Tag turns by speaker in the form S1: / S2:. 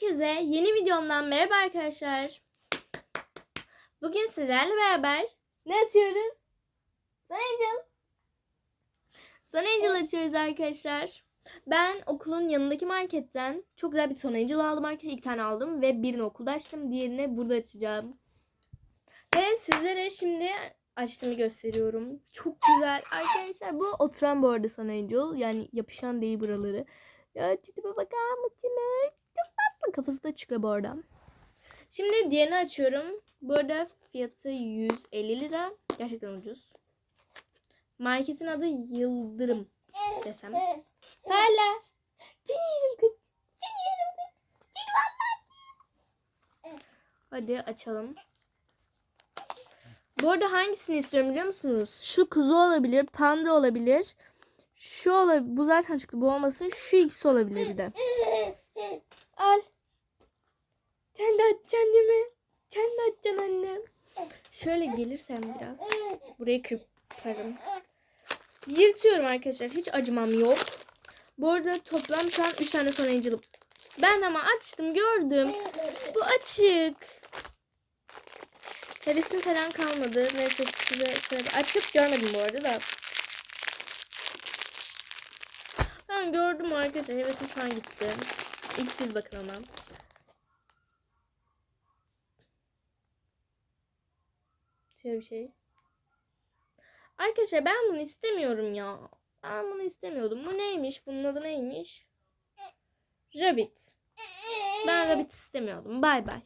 S1: Herkese yeni videomdan merhaba arkadaşlar. Bugün sizlerle beraber ne açıyoruz? Sun Angel. Sun Angel açıyoruz arkadaşlar. Ben okulun yanındaki marketten çok güzel bir Sun Angel aldım arkadaşlar. İki tane aldım ve birini okulda açtım. Diğerini burada açacağım. Ve sizlere şimdi açtığımı gösteriyorum. Çok güzel. Arkadaşlar bu oturan bu arada Sun Angel. Yani yapışan değil buraları. Ya tipe bakar mısınız? Çok tatlı. Kafası da çıkıyor bu arada. Şimdi diğerini açıyorum. Bu arada fiyatı 150 lira. Gerçekten ucuz. Marketin adı Yıldırım desem. Seni yerim kız. Seni yerim kız. Vallahi. Hadi açalım. Bu arada hangisini istiyorum biliyor musunuz? Şu kuzu olabilir, panda olabilir. Şu olabilir. Bu zaten çıktı. Bu olmasın. Şu ikisi olabilir bir de. Al. Mi? Sen de açacaksın annem. Şöyle gelirsem biraz. Burayı kırparım. Yırtıyorum arkadaşlar. Hiç acımam yok. Bu arada toplam şu an 3 tane son angel'ım. Ben ama açtım gördüm. Bu açık. Hevesim falan kalmadı. Neyse size şöyle açıp görmedim bu arada da. Ben gördüm arkadaşlar. Hevesim şu an gitti. İlk siz bakın ama. Şöyle bir şey. Arkadaşlar ben bunu istemiyorum ya. Ben bunu istemiyordum. Bu neymiş? Bunun adı neymiş? Rabbit. Ben Rabbit istemiyordum. Bay bay.